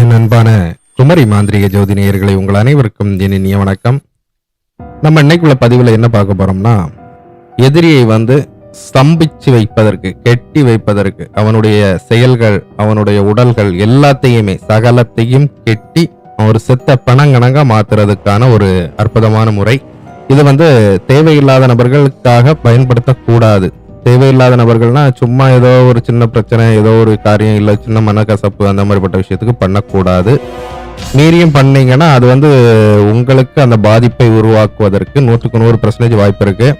என் அன்பான குமரி மாந்திரிக ஜோதி நேயர்களை உங்கள் அனைவருக்கும் என் இனிய வணக்கம். நம்ம இன்னைக்குள்ள பதிவில் என்ன பார்க்க போறோம்னா எதிரியை வந்து ஸ்தம்பிச்சு வைப்பதற்கு கெட்டி வைப்பதற்கு அவனுடைய செயல்கள் அவனுடைய உடல்கள் எல்லாத்தையுமே சகலத்தையும் கெட்டி ஒரு செத்த பணங்கணங்க மாத்துறதுக்கான ஒரு அற்புதமான முறை. இது வந்து தேவையில்லாத நபர்களுக்காக பயன்படுத்தக்கூடாது. தேவையில்லாத நபர்கள்னா சும்மா ஏதோ ஒரு சின்ன பிரச்சனை ஏதோ ஒரு காரியம் இல்லை சின்ன மனக்கசப்பு அந்த மாதிரிப்பட்ட விஷயத்துக்கு பண்ணக்கூடாது. மீறியும் பண்ணீங்கன்னா அது வந்து உங்களுக்கு அந்த பாதிப்பை உருவாக்குவதற்கு நூற்றுக்கு நூறு பர்சன்டேஜ் வாய்ப்பு இருக்கு.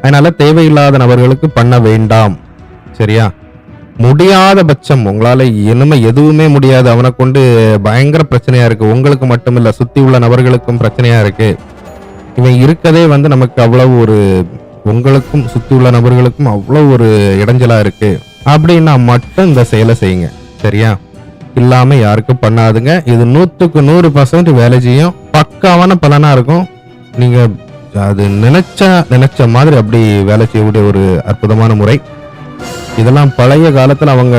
அதனால தேவையில்லாத நபர்களுக்கு பண்ண வேண்டாம். சரியா? முடியாத பட்சம் உங்களால இனிமே எதுவுமே முடியாது. அவனை கொண்டு பயங்கர பிரச்சனையா இருக்கு. உங்களுக்கு மட்டும் இல்ல சுத்தி உள்ள நபர்களுக்கும் பிரச்சனையா இருக்கு. இவன் இருக்கதே வந்து நமக்கு அவ்வளவு ஒரு உங்களுக்கும் சுற்றி உள்ள நபர்களுக்கும் அவ்வளோ ஒரு இடைஞ்சலாக இருக்கு. அப்படின்னா மட்டும் இந்த செயலை செய்யுங்க. சரியா? இல்லாமல் யாருக்கும் பண்ணாதுங்க. இது நூற்றுக்கு நூறு பர்சன்ட் வேலை செய்யும். பக்காவான பலனாக இருக்கும். நீங்கள் அது நினைச்ச நினைச்ச மாதிரி அப்படி வேலை செய்யக்கூடிய ஒரு அற்புதமான முறை. இதெல்லாம் பழைய காலத்தில் அவங்க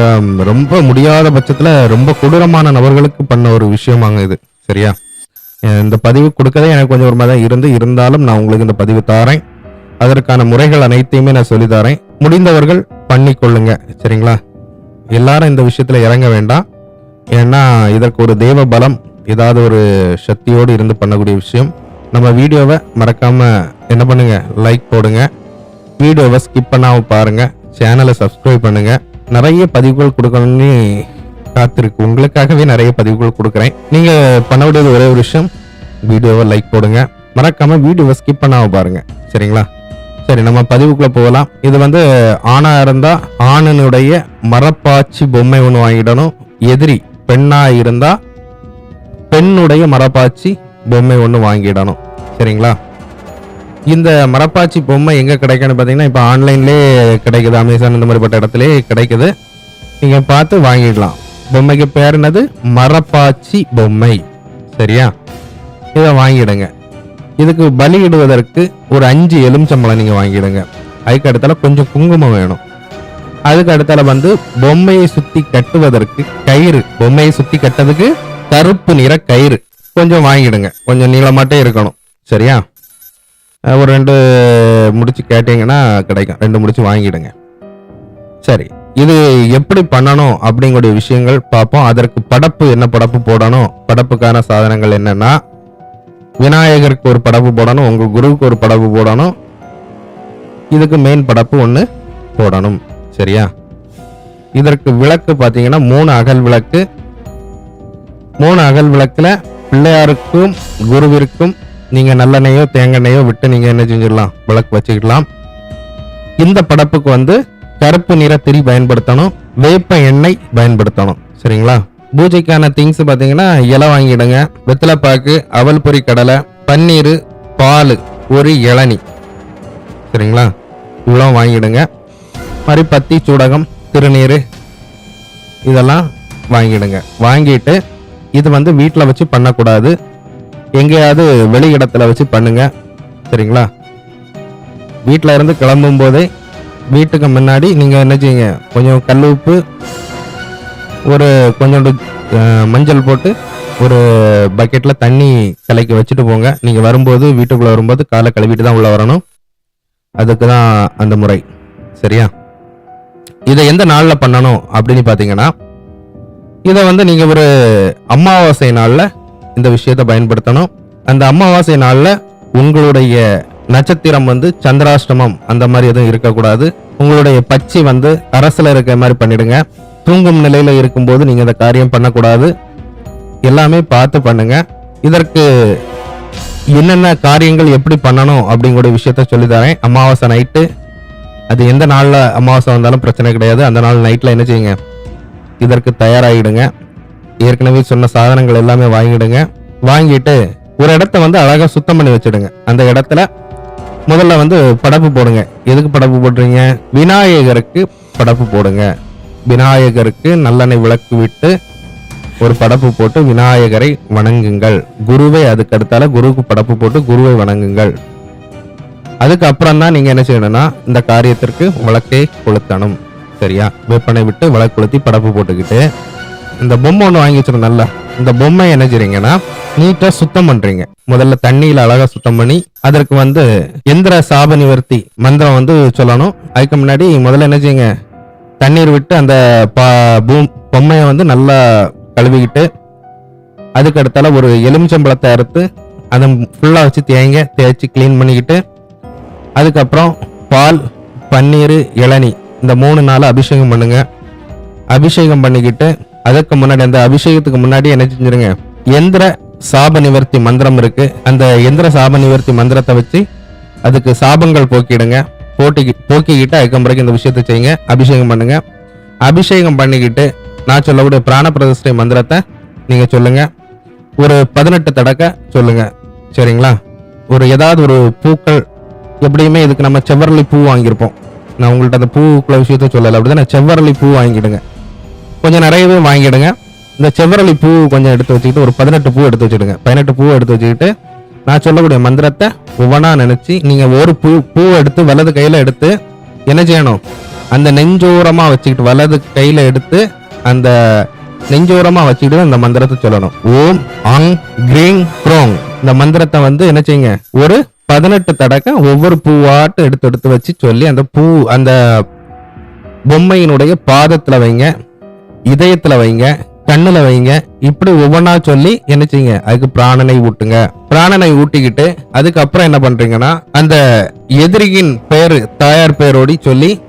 ரொம்ப முடியாத பட்சத்தில் ரொம்ப கொடூரமான நபர்களுக்கு பண்ண ஒரு விஷயமாங்க இது. சரியா? இந்த பதிவு கொடுக்கதே எனக்கு கொஞ்சம் ஒரு மாதிரி தான் இருந்து இருந்தாலும் நான் உங்களுக்கு இந்த பதிவு தாரேன் அதற்கான முறைகள் அனைத்தையுமே நான் சொல்லித்தரேன். முடிந்தவர்கள் பண்ணி கொள்ளுங்க சரிங்களா? எல்லாரும் இந்த விஷயத்துல இறங்க வேண்டாம். ஏன்னா இதற்கு ஒரு தேவ பலம் ஏதாவது ஒரு சக்தியோடு இருந்து பண்ணக்கூடிய விஷயம். நம்ம வீடியோவை மறக்காம என்ன பண்ணுங்க? லைக் போடுங்க. வீடியோவை ஸ்கிப் பண்ணாம பாருங்க. சேனலை சப்ஸ்கிரைப் பண்ணுங்க. நிறைய பதிவுகள் கொடுக்கணும்னு காத்திருக்கு. உங்களுக்காகவே நிறைய பதிவுகள் கொடுக்குறேன். நீங்க பண்ண வேண்டியது ஒரே ஒரு விஷயம். வீடியோவை லைக் போடுங்க. மறக்காம வீடியோவை ஸ்கிப் பண்ணாம பாருங்க. சரிங்களா? சரி நம்ம பதிவுக்குள்ள போகலாம். இது வந்து ஆணா இருந்தா ஆணனுடைய மரப்பாச்சி பொம்மை ஒன்று வாங்கிடணும். எதிரி பெண்ணா இருந்தா பெண்ணுடைய மரப்பாச்சி பொம்மை ஒன்று வாங்கிடணும். சரிங்களா? இந்த மரப்பாச்சி பொம்மை எங்க கிடைக்குன்னு பார்த்தீங்கன்னா இப்போ ஆன்லைன்லேயே கிடைக்குது. அமேசான் இந்த மாதிரிப்பட்ட இடத்துல கிடைக்குது. நீங்க பார்த்து வாங்கிடலாம். பொம்மைக்கு பேர் என்னது? மரப்பாச்சி பொம்மை. சரியா? இதை வாங்கிடுங்க. இதுக்கு பலியிடுவதற்கு ஒரு அஞ்சு எலுமிச்சம்பழம் நீங்க வாங்கிடுங்க. அதுக்கு அடுத்தால கொஞ்சம் குங்குமம் வேணும். அதுக்கு அடுத்தால வந்து பொம்மையை சுத்தி கட்டுவதற்கு கயிறு. பொம்மையை சுத்தி கட்டதுக்கு கருப்பு நிற கயிறு. கொஞ்சம் வாங்கிடுங்க. கொஞ்சம் நீளமாட்டே இருக்கணும். சரியா? ஒரு ரெண்டு முடிச்சு கேட்டீங்கன்னா கிடைக்கும். ரெண்டு முடிச்சு வாங்கிடுங்க. சரி. இது எப்படி பண்ணணும் அப்படிங்கக்கூடிய விஷயங்கள் பார்ப்போம். அதற்கு படப்பு என்ன படப்பு போடணும்? படப்புக்கான சாதனங்கள் என்னன்னா விநாயகருக்கு ஒரு படப்பு போடணும் உங்கள் குருவுக்கு ஒரு படப்பு போடணும். இதுக்கு மெயின் படப்பு ஒன்று போடணும் சரியா? இதற்கு விளக்கு பார்த்தீங்கன்னா மூணு அகல் விளக்கு. மூணு அகல் விளக்கில் பிள்ளையாருக்கும் குருவிற்கும் நீங்கள் நல்லெண்ணெயோ தேங்காய்னையோ விட்டு நீங்கள் என்ன செஞ்சிடலாம்? விளக்கு வச்சுக்கலாம் இந்த படப்புக்கு வந்து கருப்பு நிற திரி பயன்படுத்தணும் வேப்ப எண்ணெய் பயன்படுத்தணும் சரிங்களா? பூஜைக்கான திங்ஸ் பார்த்தீங்கன்னா இலை வாங்கிடுங்க. வெத்தலைப்பாக்கு அவல் பொறி கடலை பன்னீர் பால் ஒரு இளநி. சரிங்களா? இவ்வளோ வாங்கிடுங்க. மாதிரி பத்தி சூடகம் திருநீர் இதெல்லாம் வாங்கிடுங்க. வாங்கிட்டு இது வந்து வீட்டில் வச்சு பண்ணக்கூடாது. எங்கேயாவது வெளி இடத்துல வச்சு பண்ணுங்க. சரிங்களா? வீட்டில் இருந்து கிளம்பும் போதே வீட்டுக்கு முன்னாடி நீங்கள் என்ன செய்யுங்க? கொஞ்சம் கல் உப்பு ஒரு கொஞ்சோண்டு மஞ்சள் போட்டு ஒரு பக்கெட்டில் தண்ணி கலக்கி வச்சுட்டு போங்க. நீங்கள் வரும்போது வீட்டுக்குள்ளே வரும்போது காலை கழுவிட்டு தான் உள்ளே வரணும். அதுக்கு தான் அந்த முறை. சரியா? இதை எந்த நாளில் பண்ணணும் அப்படின்னு பார்த்தீங்கன்னா இதை வந்து நீங்கள் ஒரு அமாவாசை நாளில் இந்த விஷயத்தை பயன்படுத்தணும். அந்த அமாவாசை நாளில் உங்களுடைய நட்சத்திரம் வந்து சந்திராஷ்டமம் அந்த மாதிரி எதுவும் இருக்கக்கூடாது. உங்களுடைய பச்சை வந்து அரசில் இருக்கிற மாதிரி பண்ணிடுங்க. தூங்கும் நிலையில் இருக்கும்போது நீங்கள் இந்த காரியம் பண்ணக்கூடாது. எல்லாமே பார்த்து பண்ணுங்க. இதற்கு என்னென்ன காரியங்கள் எப்படி பண்ணணும் அப்படிங்கிற விஷயத்த சொல்லித்தரேன். அமாவாசை நைட்டு அது எந்த நாளில் அமாவாசை வந்தாலும் பிரச்சனை கிடையாது. அந்த நாள் நைட்டில் என்ன செய்யுங்க? இதற்கு தயாராகிடுங்க. ஏற்கனவே சொன்ன சாதனங்கள் எல்லாமே வாங்கிடுங்க. வாங்கிட்டு ஒரு இடத்த வந்து அழகாக சுத்தம் பண்ணி வச்சிடுங்க. அந்த இடத்துல முதல்ல வந்து படப்பு போடுங்க. எதுக்கு படப்பு போடுறீங்க? விநாயகருக்கு படப்பு போடுங்க. விநாயகருக்கு நல்லெண்ணெய் விளக்கு விட்டு ஒரு படப்பு போட்டு விநாயகரை வணங்குங்கள். குருவை அதுக்கு அடுத்தால குருவுக்கு படப்பு போட்டு குருவை வணங்குங்கள். அதுக்கு அப்புறம் தான் நீங்க என்ன செய்யணும்னா இந்த காரியத்திற்கு விளக்கை கொளுத்தணும். சரியா? வேப்பனை விட்டு விளக்கு கொளுத்தி படப்பு போட்டுக்கிட்டு இந்த பொம்மை ஒன்று வாங்கி வச்சிருந்தோம் நல்லா. இந்த பொம்மை என்ன செய்றீங்கன்னா நீட்டா சுத்தம் பண்றீங்க. முதல்ல தண்ணியில அழகா சுத்தம் பண்ணி அதற்கு வந்து எந்திர சாப நிவர்த்தி மந்திரம் வந்து சொல்லணும். அதுக்கு முன்னாடி முதல்ல என்ன செய்யுங்க தண்ணீர் விட்டு அந்த பா- பூம்- பொம்மையை வந்து நல்லா கழுவிக்கிட்டு அதுக்கு அடுத்தால ஒரு எலுமிச்சம்பழத்தை அறுத்து அதை ஃபுல்லாக வச்சு தேய்ங்க தேய்ச்சி க்ளீன் பண்ணிக்கிட்டு அதுக்கப்புறம் பால் பன்னீர் இளநி இந்த மூணு நாள் அபிஷேகம் பண்ணுங்க. அபிஷேகம் பண்ணிக்கிட்டு அதுக்கு முன்னாடி அந்த அபிஷேகத்துக்கு முன்னாடி என்ன செஞ்சிருங்க? எந்திர சாப நிவர்த்தி மந்திரம் இருக்கு. அந்த எந்திர சாப நிவர்த்தி மந்திரத்தை வச்சு அதுக்கு சாபங்கள் போக்கிடுங்க. போட்டி போக்கிக்கிட்டு அதுக்கு இந்த விஷயத்தை செய்யுங்க. அபிஷேகம் பண்ணுங்க. அபிஷேகம் பண்ணிக்கிட்டு நான் சொல்லக்கூடிய பிராண பிரதிஷ்டை மந்திரத்தை நீங்க சொல்லுங்க. ஒரு பதினெட்டு தடக்க சொல்லுங்க. சரிங்களா? ஒரு ஏதாவது ஒரு பூக்கள் எப்படியுமே இதுக்கு நம்ம செவ்வரளி பூ வாங்கியிருப்போம். நான் உங்கள்கிட்ட அந்த பூக்குள்ள விஷயத்த சொல்லலை. அப்படிதான் செவ்வரளி பூ வாங்கிடுங்க. கொஞ்சம் நிறையவே வாங்கிடுங்க. இந்த செவ்வரளி பூ கொஞ்சம் எடுத்து வச்சுக்கிட்டு ஒரு பதினெட்டு பூ எடுத்து வச்சுடுங்க. பதினெட்டு பூ எடுத்து வச்சுக்கிட்டு நான் சொல்லக்கூடிய மந்திரத்தை ஒவ்வொன்றா நினச்சி நீங்கள் ஒரு பூ பூ எடுத்து வலது கையில் எடுத்து என்ன செய்யணும்? அந்த நெஞ்சோரமாக வச்சுக்கிட்டு வலது கையில் எடுத்து அந்த நெஞ்சோரமாக வச்சுக்கிட்டு அந்த மந்திரத்தை சொல்லணும். ஓம் அங் கிரீங் க்ரோங். இந்த மந்திரத்தை வந்து என்ன செய்யுங்க? ஒரு பதினெட்டு தடக்க ஒவ்வொரு பூவாட்டு எடுத்து எடுத்து வச்சு சொல்லி அந்த பூ அந்த பொம்மையினுடைய பாதத்தில் வைங்க இதயத்தில் வைங்க கண்ணுல வைங்க. இப்படி ஒவ்வொன்றா சொல்லி என்ன செய்யுங்க அதுக்கு பிராணனை ஊட்டுங்க. பிராணனை ஊட்டிக்கிட்டு அதுக்கப்புறம் என்ன பண்றீங்கன்னா அந்த எதிரியின் பெயர் தாயார் பெயரோடி சொல்லி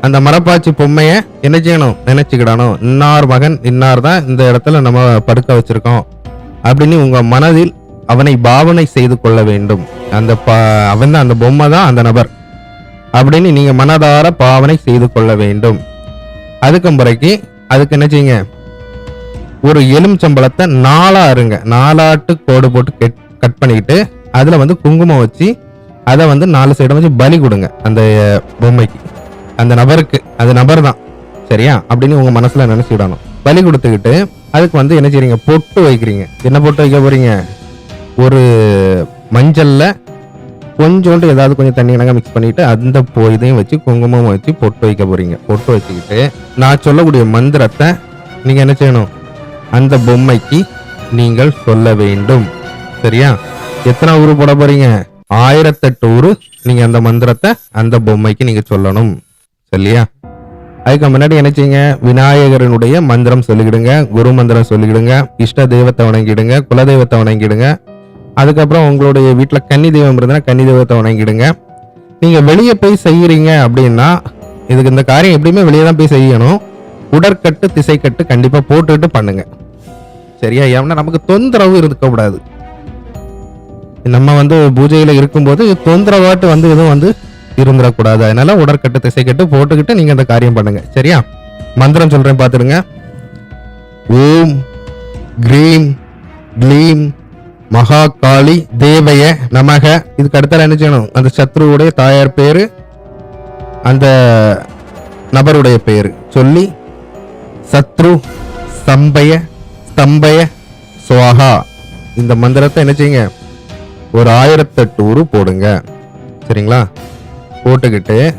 அந்த மரப்பாச்சி பொம்மைய என்ன செய்யணும் நினைச்சுக்கிடணும். இன்னார் மகன் இன்னார் தான் இந்த இடத்துல நம்ம படுக்க வச்சிருக்கோம். அப்படின்னு உங்க மனதில் அவனை பாவனை செய்து கொள்ள வேண்டும். அந்த ப- அவன் தான் அந்த பொம்மை தான் அந்த நபர். அப்படின்னு நீங்க மனதார பாவனை செய்து கொள்ள வேண்டும். அதுக்கு பிறகு அதுக்கு என்ன செய்யுங்க ஒரு எலுமிச்சம்பழத்தை நாலா அருங்க நாலாட்டு கோடு போட்டு கட் கட் பண்ணிக்கிட்டு அதில் வந்து குங்குமம் வச்சு அதை வந்து நாலு சைடும் வச்சு பலி கொடுங்க அந்த பொம்மைக்கு. அந்த நபருக்கு அந்த நபர் தான். சரியா? அப்படின்னு உங்கள் மனசில் நினச்சி விடணும். பலி கொடுத்துக்கிட்டு அதுக்கு வந்து என்ன செய்றீங்க? பொட்டு வைக்கிறீங்க. என்ன பொட்டு வைக்க போறீங்க? ஒரு மஞ்சளில் கொஞ்சோண்டு ஏதாவது கொஞ்சம் தண்ணி கணக்காக மிக்ஸ் பண்ணிட்டு அந்த பொ இதையும் வச்சு குங்குமம் வச்சு பொட்டு வைக்க போறீங்க. பொட்டு வச்சுக்கிட்டு நான் சொல்லக்கூடிய மந்திரத்தை நீங்கள் என்ன செய்யணும்? அந்த பொம்மைக்கு நீங்கள் சொல்ல வேண்டும். சரியா? எத்தனை ஊரு போட போறீங்க? ஆயிரத்தெட்டு ஊரு நீங்க அந்த மந்திரத்தை அந்த பொம்மைக்கு நீங்க சொல்லணும். சரியா? அதுக்கு முன்னாடி என்ன செய்யுங்க? விநாயகரனுடைய மந்திரம் சொல்லிக்கிடுங்க குரு மந்திரம் சொல்லிக்கிடுங்க இஷ்ட தெய்வத்தை வணங்கிடுங்க குலதெய்வத்தை வணங்கிடுங்க. அதுக்கப்புறம் உங்களுடைய வீட்டில் கன்னி தெய்வம் இருந்ததுன்னா கன்னி தெய்வத்தை வணங்கிடுங்க. நீங்க வெளியே போய் செய்யறீங்க அப்படின்னா இதுக்கு இந்த காரியம் எப்படியுமே வெளியே தான் போய் செய்யணும். உடற்கட்டு திசைக்கட்டு கண்டிப்பாக போட்டுட்டு பண்ணுங்க. சரியா ஏன்னா நமக்கு தொந்தரவு இருக்கக்கூடாது. நம்ம வந்து பூஜையில் இருக்கும்போது தொந்தரவாட்டு வந்து எதுவும் வந்து இருந்துடக்கூடாது. அதனால உடற்கட்டு திசைக்கட்டு போட்டுக்கிட்டு நீங்கள் அந்த காரியம் பண்ணுங்க. சரியா? மந்திரம் சொல்கிறேன் பார்த்துருங்க ஓம் கிரீம் க்ளீம் மகா காளி தேவைய நமக. இதுக்கு அடுத்தால என்ன செய்யணும்? அந்த சத்ருவுடைய தாயார் பேரு அந்த நபருடைய பேர் சொல்லி சத்ரு சம்பய ஸ்தம்பய சுவாகா இந்த மந்திரத்தை என்ன செய்யுங்க? ஒரு ஆயிரத்தெட்டு உரு போடுங்க. சரிங்களா? போட்டுக்கிட்டு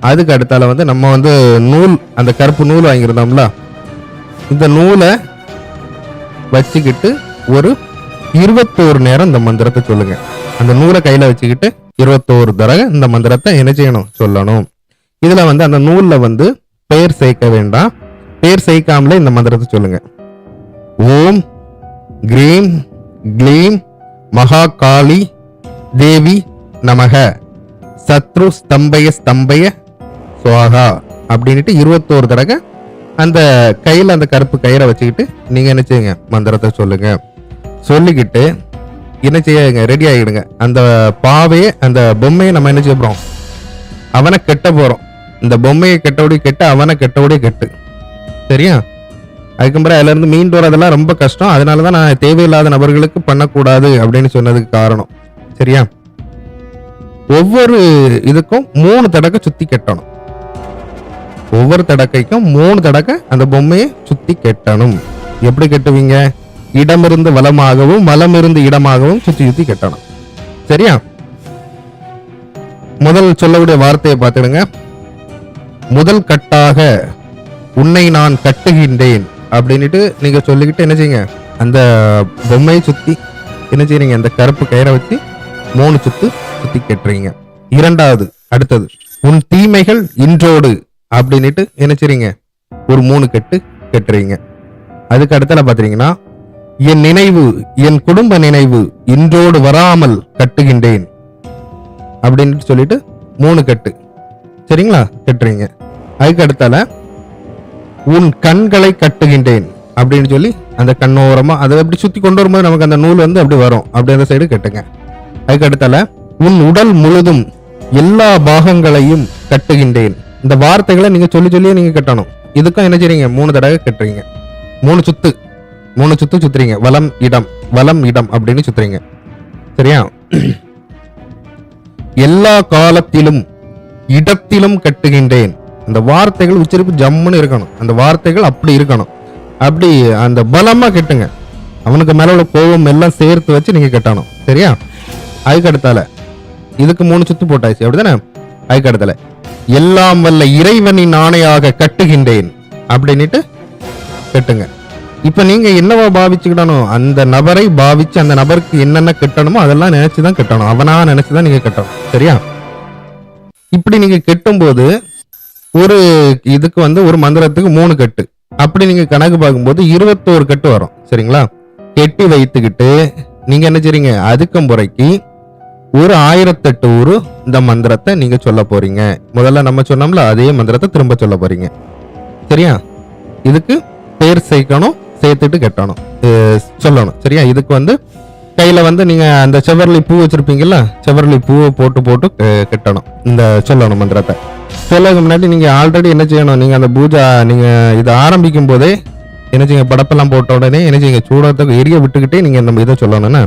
அதுக்கு அடுத்தால வந்து நம்ம வந்து நூல் அந்த கருப்பு நூல் வாங்கியிருந்தோம்ல? இந்த நூலை வச்சுக்கிட்டு ஒரு இருபத்தோரு நேரம் இந்த மந்திரத்தை சொல்லுங்க. அந்த நூலை கையில வச்சுக்கிட்டு இருபத்தோரு தடவை இந்த மந்திரத்தை என்ன செய்யணும்? சொல்லணும். இதுல வந்து அந்த நூல்ல வந்து பெயர் சேர்க்க வேண்டாம். பேர் சேர்க்காமலே இந்த மந்திரத்தை சொல்லுங்க. ஓம் கிரீம் க்ளீம் மகா காளி தேவி நமக. சத்ரு ஸ்தம்பய ஸ்தம்பய சுவாகா அப்படின்ட்டு இருபத்தோரு தடவை அந்த கையில் அந்த கருப்பு கயிறை வச்சுக்கிட்டு நீங்கள் என்ன செய்யுங்க? மந்திரத்தை சொல்லுங்க. சொல்லிக்கிட்டு என்ன செய்யுங்க? ரெடி ஆகிடுங்க. அந்த பாவையை அந்த பொம்மையை நம்ம என்ன செய்ய போகிறோம் அவனை கெட்ட போகிறோம் இந்த பொம்மையை கெட்டபடி கெட்டு அவனை கெட்டபடி கெட்டு. சரியா? அதுக்கப்புறம் அதுல இருந்து மீண்டு வரதெல்லாம் ரொம்ப கஷ்டம். அதனால தான் நான் தேவையில்லாத நபர்களுக்கு பண்ணக்கூடாது அப்படின்னு சொன்னதுக்கு காரணம். சரியா? ஒவ்வொரு இதுக்கும் மூணு தடக்கை சுத்தி கெட்டணும். ஒவ்வொரு தடக்கைக்கும் மூணு தடக்கை அந்த பொம்மையை சுத்தி கெட்டணும். எப்படி கெட்டுவீங்க? இடமிருந்து வலமாகவும் வலமிருந்து இடமாகவும் சுத்தி சுத்தி கெட்டணும். சரியா? முதல் சொல்லக்கூடிய வார்த்தையை பார்த்துடுங்க. முதல் கட்டாக உன்னை நான் கட்டுகின்றேன் அப்படின்னுட்டு நீங்க சொல்லிக்கிட்டு என்ன செய்யுங்க? அந்த பொம்மையை சுத்தி என்ன செய்றீங்க? அந்த கருப்பு கயிறை வச்சு மூணு சுத்து சுத்தி கட்டுறீங்க. இரண்டாவது அடுத்தது உன் தீமைகள் இன்றோடு அப்படின்னுட்டு என்ன செய்றீங்க? ஒரு மூணு கட்டு கட்டுறீங்க. அதுக்கு அடுத்தல பாத்தீங்கன்னா என் நினைவு என் குடும்ப நினைவு இன்றோடு வராமல் கட்டுகின்றேன் அப்படின்னு சொல்லிட்டு மூணு கட்டு. சரிங்களா? கட்டுறீங்க. அதுக்கு அடுத்தால உன் கண்களை கட்டுகின்றேன் அப்படின்னு சொல்லி அந்த கண்ணோரமா அதை அப்படி சுத்தி கொண்டு வரும்போது நமக்கு அந்த நூல் வந்து அப்படி வரும் அப்படி அந்த சைடு கட்டுங்க. அதுக்கு அடுத்தால உன் உடல் முழுதும் எல்லா பாகங்களையும் கட்டுகின்றேன். இந்த வார்த்தைகளை நீங்க சொல்லி சொல்லியே நீங்க கட்டணும். இதுக்கும் என்ன செய்றீங்க? மூணு தடவை கட்டுறீங்க. மூணு சுத்து. மூணு சுத்து சுத்துறீங்க. வலம் இடம். வலம் இடம் அப்படின்னு சுத்துறீங்க. சரியா? எல்லா காலத்திலும் இடத்திலும் கட்டுகின்றேன். அந்த வார்த்தைகள் உச்சரிப்பு ஜம்முன்னு இருக்கணும். அந்த வார்த்தைகள் அப்படி இருக்கணும். அப்படி அந்த பலமாக கட்டுங்க. அவனுக்கு மேலே உள்ள கோபம் எல்லாம் சேர்த்து வச்சு நீங்கள் கட்டணும். சரியா? அதுக்கடுத்தால இதுக்கு மூணு சுத்து போட்டாச்சு. அப்படிதானே? அதுக்கடுத்தால எல்லாம் வல்ல இறைவனின் ஆணையாக கட்டுகின்றேன். அப்படின்னுட்டு கட்டுங்க. இப்போ நீங்கள் என்னவா பாவிச்சுக்கிடணும்? அந்த நபரை பாவிச்சு அந்த நபருக்கு என்னென்ன கட்டணுமோ அதெல்லாம் நினைச்சுதான் கட்டணும். அவனா நினைச்சுதான் நீங்கள் கட்டணும். சரியா? இப்படி நீங்கள் கெட்டும்போது ஒரு இதுக்கு வந்து ஒரு மந்திரத்துக்கு மூணு கட்டு. அப்படி நீங்க கணக்கு பார்க்கும்போது இருபத்தோரு கட்டு வரும். சரிங்களா? கெட்டி வைத்துக்கிட்டு நீங்க என்ன செய்றீங்க? அதுக்கு முறைக்கு ஒரு ஆயிரத்தெட்டு ஊரு இந்த மந்திரத்தை நீங்க சொல்ல போறீங்க. முதல்ல நம்ம சொன்னோம்ல அதே மந்திரத்தை திரும்ப சொல்ல போறீங்க. சரியா? இதுக்கு பேர் சேர்க்கணும் சேர்த்துட்டு கட்டணும். சொல்லணும். சரியா? இதுக்கு வந்து கையில வந்து நீங்க அந்த செவர்லி பூ வச்சிருப்பீங்கல்ல செவர்லி பூவை போட்டு போட்டு கட்டணும். இந்த சொல்லணும் மந்திரத்தை. சொல்லதுக்கு முன்னாடி நீங்கள் ஆல்ரெடி என்ன செய்யணும்? நீங்கள் அந்த பூஜை நீங்கள் இதை ஆரம்பிக்கும் போதே என்ன செய்யுங்க படப்பெல்லாம் போட்ட உடனே என்ன செய்யுங்க சூடகத்தை எரிய விட்டுக்கிட்டே நீங்கள் நம்ம இதை சொல்லணும்னா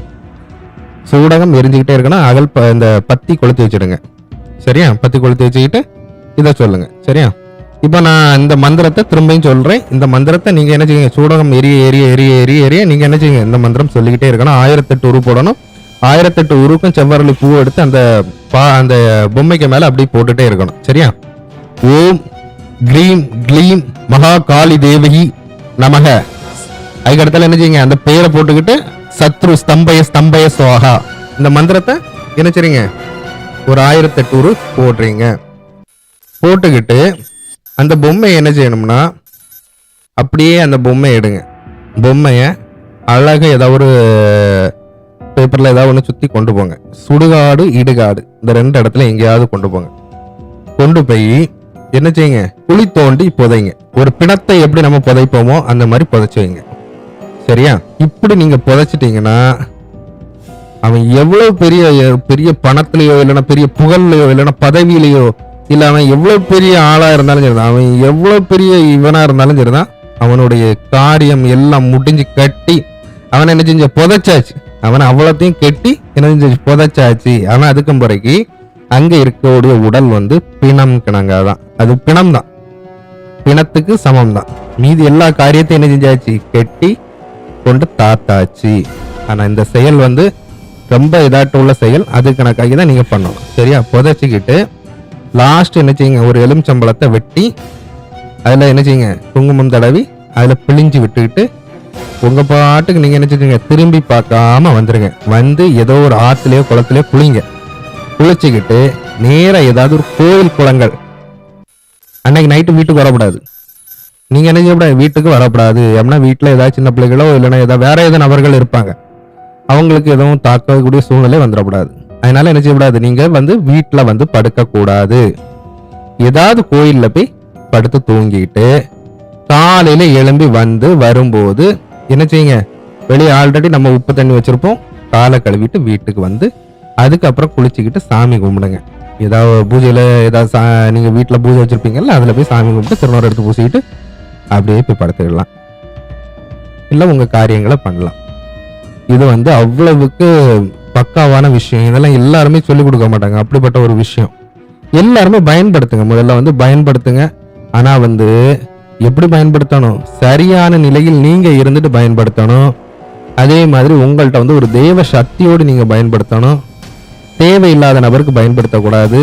சூடகம் எரிஞ்சுக்கிட்டே இருக்கணும் அகல் ப- இந்த பத்தி கொளுத்தி வச்சிடுங்க. சரியா? பத்தி கொளுத்தி வச்சுக்கிட்டு இதை சொல்லுங்கள் சரியா? இப்போ நான் இந்த மந்திரத்தை திரும்பியும் சொல்கிறேன் இந்த மந்திரத்தை நீங்கள் என்ன செய்யுங்க சூடகம் எரிய எரிய எரிய எரிய எரிய நீங்கள் என்ன செய்யுங்க இந்த மந்திரம் சொல்லிக்கிட்டே இருக்கணும். ஆயிரத்தெட்டு உரு போடணும். ஆயிரத்தெட்டு உருக்கும் செவ்வரளி பூ எடுத்து அந்த பா அந்த பொம்மைக்கு மேல அப்படியே போட்டுட்டே இருக்கணும். சரியா? ஓம் கிரீம் க்ளீம் மகா காளி தேவகி நமக. அதுக்கு என்ன செய்யுங்க? அந்த பெயரை போட்டுக்கிட்டு சத்ரு ஸ்தம்பய ஸ்தம்பய சுவாகா. இந்த மந்திரத்தை என்ன செய்றீங்க? ஒரு ஆயிரத்தெட்டு உரு போடுறீங்க. போட்டுக்கிட்டு அந்த பொம்மையை என்ன செய்யணும்னா அப்படியே அந்த பொம்மையை எடுங்க. பொம்மையை அழகாக ஏதாவது ஒரு பேப்பரில் ஏதாவது ஒன்று சுற்றி கொண்டு போங்க. சுடுகாடு இடுகாடு. இந்த ரெண்டு இடத்துல எங்கேயாவது கொண்டு போங்க. கொண்டு போய் என்ன செய்யுங்க? குழி தோண்டி புதைங்க. ஒரு பிணத்தை எப்படி நம்ம புதைப்போமோ அந்த மாதிரி புதைச்சி வைங்க. சரியா? இப்படி நீங்கள் புதைச்சிட்டிங்கன்னா அவன் எவ்வளோ பெரிய பெரிய பணத்துலையோ இல்லைன்னா பெரிய புகழ்லையோ இல்லைன்னா பதவியிலையோ இல்லை அவன் எவ்வளோ பெரிய ஆளாக இருந்தாலும் சரிதான். அவன் எவ்வளோ பெரிய இவனாக இருந்தாலும் சரிதான். அவனுடைய காரியம் எல்லாம் முடிஞ்சு கட்டி அவன் என்ன செஞ்ச புதைச்சாச்சு. அவன் அவ்வளோத்தையும் கெட்டி என்ன செஞ்சு புதைச்சாச்சு. ஆனால் அதுக்கும் பிறகு அங்கே இருக்கக்கூடிய உடல் வந்து பிணம் கிணங்காதான் அது பிணம் தான் பிணத்துக்கு சமம் தான் மீதி எல்லா காரியத்தையும் என்ன செஞ்சாச்சு? கெட்டி கொண்டு தாத்தாச்சு. ஆனால் இந்த செயல் வந்து ரொம்ப இதாட்டு உள்ள செயல். அது கணக்காகி தான் நீங்கள் பண்ணணும். சரியா? புதைச்சிக்கிட்டு லாஸ்ட் என்ன செய்யுங்க? ஒரு எலுமிச்சம்பழத்தை வெட்டி அதில் என்ன செய்யுங்க? குங்குமம் தடவி அதில் பிழிஞ்சு விட்டுக்கிட்டு உங்க பாட்டுக்கு நீங்க என்ன திரும்பி பார்க்காம வந்துருங்க. வந்து ஏதோ ஒரு ஆத்துலயோ குளத்துலயோ குளிங்க. குளிச்சுக்கிட்டு நேரா ஏதாவது ஒரு கோயில் குளங்கள். அன்னைக்கு நைட்டு வீட்டுக்கு வரக்கூடாது. நீங்க என்ன செய்யக்கூடாது? வீட்டுக்கு வரக்கூடாது. அப்படின்னா வீட்டுல ஏதாவது சின்ன பிள்ளைகளோ இல்லைன்னா ஏதாவது வேற ஏதோ நபர்கள் இருப்பாங்க. அவங்களுக்கு எதுவும் தாக்கக்கூடிய சூழ்நிலை வந்துடக்கூடாது. அதனால என்ன செய்யக்கூடாது? நீங்க வந்து வீட்டுல வந்து படுக்கக்கூடாது. ஏதாவது கோயில்ல போய் படுத்து தூங்கிட்டு காலையில எழும்பி வந்து வரும்போது என்ன செய்யுங்க? வெளியே ஆல்ரெடி நம்ம உப்பு தண்ணி வச்சுருப்போம். காலை கழுவிட்டு வீட்டுக்கு வந்து அதுக்கப்புறம் குளிச்சுக்கிட்டு சாமி கும்பிடுங்க. ஏதாவது பூஜையில் ஏதாவது சா- நீங்கள் வீட்டில் பூஜை வச்சுருப்பீங்கல்ல அதில் போய் சாமி கும்பிட்டு திருநூறு எடுத்து பூசிக்கிட்டு அப்படியே போய் படுத்துக்கலாம் இல்லை உங்கள் காரியங்களை பண்ணலாம். இது வந்து அவ்வளவுக்கு பக்காவான விஷயம். இதெல்லாம் எல்லாருமே சொல்லிக் கொடுக்க மாட்டாங்க. அப்படிப்பட்ட ஒரு விஷயம். எல்லாருமே பயன்படுத்துங்க. முதல்ல வந்து பயன்படுத்துங்க. ஆனால் வந்து எப்படி பயன்படுத்தணும்? சரியான நிலையில் நீங்கள் இருந்துட்டு பயன்படுத்தணும். அதே மாதிரி உங்கள்கிட்ட வந்து ஒரு தெய்வ சக்தியோடு நீங்கள் பயன்படுத்தணும். தேவையில்லாத நபருக்கு பயன்படுத்தக்கூடாது.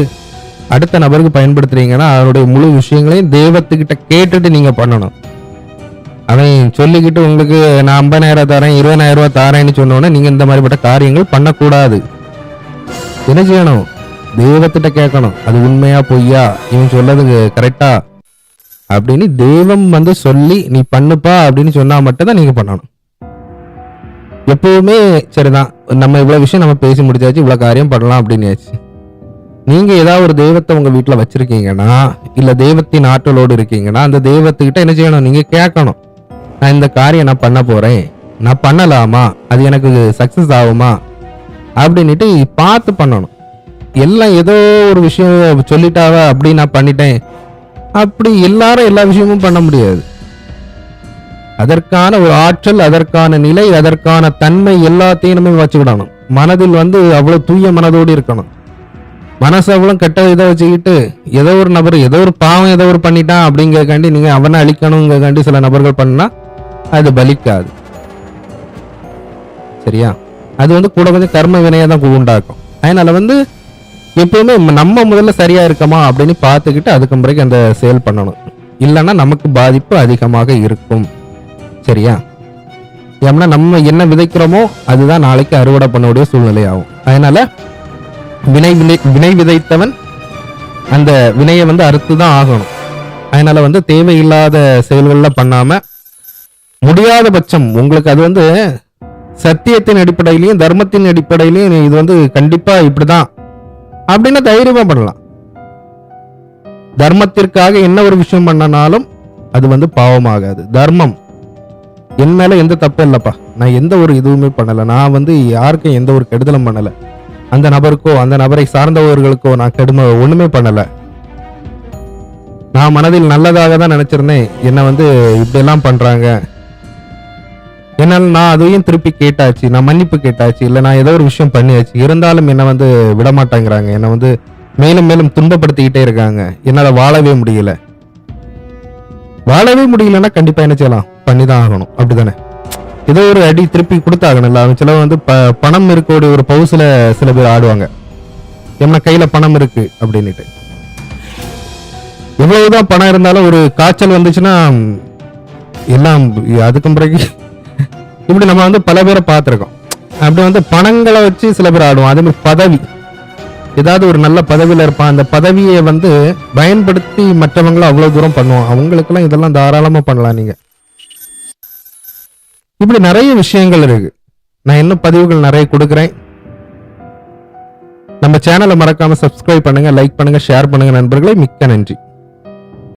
அடுத்த நபருக்கு பயன்படுத்துறீங்கன்னா அதனுடைய முழு விஷயங்களையும் தெய்வத்துக்கிட்ட கேட்டுட்டு நீங்கள் பண்ணணும். அவன் சொல்லிக்கிட்டு உங்களுக்கு நான் ஐம்பதாயிரம் தரேன் இருபதாயிரம் ரூபா தரேன்னு சொன்னோன்னே நீங்கள் இந்த மாதிரிப்பட்ட காரியங்கள் பண்ணக்கூடாது. என்ன செய்யணும்? தெய்வத்திட்ட கேட்கணும். அது உண்மையா பொய்யா? இவன் சொல்லது கரெக்டா அப்படின்னு தெய்வம் வந்து சொல்லி நீ பண்ணுப்பா அப்படின்னு சொன்னா மட்டும்தான் நீங்க பண்ணணும். எப்பவுமே சரிதான். நம்ம இவ்வளவு விஷயம் நம்ம பேசி முடிச்சாச்சு இவ்வளவு காரியம் பண்ணலாம் அப்படின்னுயாச்சு நீங்க ஏதாவது ஒரு தெய்வத்தை உங்க வீட்டுல வச்சிருக்கீங்கன்னா இல்ல தெய்வத்தின் ஆற்றலோடு இருக்கீங்கன்னா அந்த தெய்வத்துக்கிட்ட என்ன செய்யணும்? நீங்க கேட்கணும். நான் இந்த காரியம் நான் பண்ண போறேன். நான் பண்ணலாமா? அது எனக்கு சக்சஸ் ஆகுமா? அப்படின்னுட்டு பார்த்து பண்ணணும். எல்லாம் ஏதோ ஒரு விஷயம் சொல்லிட்டாவ? அப்படி நான் பண்ணிட்டேன். அப்படி எல்லாரும் எல்லா விஷயமும் பண்ண முடியாது. அதற்கான ஒரு ஆற்றல் அதற்கான நிலை அதற்கான தன்மை எல்லாத்தையும் நம்ம வச்சுக்கிடணும். மனதில் வந்து அவ்வளோ தூய மனதோடு இருக்கணும். மனசு அவ்வளோ கெட்ட இதை வச்சுக்கிட்டு ஏதோ ஒரு நபர் ஏதோ ஒரு பாவம் ஏதோ ஒரு பண்ணிட்டான் அப்படிங்கிறக்காண்டி நீங்கள் அவனை அழிக்கணுங்கிறக்காண்டி சில நபர்கள் பண்ணால் அது பலிக்காது. சரியா? அது வந்து கூட கொஞ்சம் கர்ம வினையை தான் உண்டாக்கும். அதனால வந்து எப்பவுமே நம்ம முதல்ல சரியா இருக்கமா அப்படின்னு பார்த்துக்கிட்டு அதுக்கு பிறகு அந்த செயல் பண்ணணும். இல்லைன்னா நமக்கு பாதிப்பு அதிகமாக இருக்கும். சரியா? ஏன்னா நம்ம என்ன விதைக்கிறோமோ அதுதான் நாளைக்கு அறுவடை பண்ணக்கூடிய சூழ்நிலை ஆகும் அதனால வினை வினை வினை விதைத்தவன் அந்த வினையை வந்து அறுத்து தான் ஆகணும். அதனால வந்து தேவையில்லாத செயல்களில் பண்ணாம முடியாத பட்சம் உங்களுக்கு அது வந்து சத்தியத்தின் அடிப்படையிலையும் தர்மத்தின் அடிப்படையிலையும் இது வந்து கண்டிப்பா இப்படிதான் அப்படின்னா தைரியமா பண்ணலாம். தர்மத்திற்காக என்ன ஒரு விஷயம் பண்ணனாலும் அது வந்து பாவமாகாது. தர்மம். என் மேல எந்த தப்பும் இல்லைப்பா. நான் எந்த ஒரு இதுவுமே பண்ணல. நான் வந்து யாருக்கும் எந்த ஒரு கெடுதலும் பண்ணல. அந்த நபருக்கோ அந்த நபரை சார்ந்தவர்களுக்கோ நான் கெடுமை ஒண்ணுமே பண்ணல. நான் மனதில் நல்லதாக தான் நினைச்சிருந்தேன். என்ன வந்து இப்படி எல்லாம் பண்றாங்க. என்னால் நான் அதையும் திருப்பி கேட்டாச்சு நான் மன்னிப்பு கேட்டாச்சு இல்ல நான் ஏதோ ஒரு விஷயம் பண்ணியாச்சு. இருந்தாலும் என்ன வந்து விடமாட்டேங்கிறாங்க. என்னை வந்து மேலும் மேலும் துன்பப்படுத்திக்கிட்டே இருக்காங்க. என்னால வாழவே முடியல. வாழவே முடியலன்னா கண்டிப்பா என்ன செய்யலாம்? பண்ணி தான் ஆகணும். அப்படிதானே? ஏதோ ஒரு அடி திருப்பி கொடுத்தாகணும்ல அவன் சில வந்து ப- பணம் இருக்கக்கூடிய ஒரு பவுசில் சில பேர் ஆடுவாங்க. என்ன கையில பணம் இருக்கு அப்படின்னுட்டு. எவ்வளவுதான் பணம் இருந்தாலும் ஒரு காய்ச்சல் வந்துச்சுன்னா எல்லாம் அதுக்கும் பிறகு இப்படி நம்ம வந்து பல பேரை பார்த்துருக்கோம். அப்படி வந்து பணங்களை வச்சு சில பேர் ஆடுவோம் அதே மாதிரி பதவி. ஏதாவது ஒரு நல்ல பதவியில் இருப்பான். அந்த பதவியை வந்து பயன்படுத்தி மற்றவங்களும் அவ்வளோ தூரம் பண்ணுவோம் அவங்களுக்கெல்லாம் இதெல்லாம் தாராளமாக பண்ணலாம் நீங்கள் இப்படி நிறைய விஷயங்கள் இருக்கு. நான் இன்னும் பதிவுகள் நிறைய கொடுக்குறேன். நம்ம சேனலை மறக்காம சப்ஸ்கிரைப் பண்ணுங்க லைக் பண்ணுங்க ஷேர் பண்ணுங்க நண்பர்களே. மிக்க நன்றி.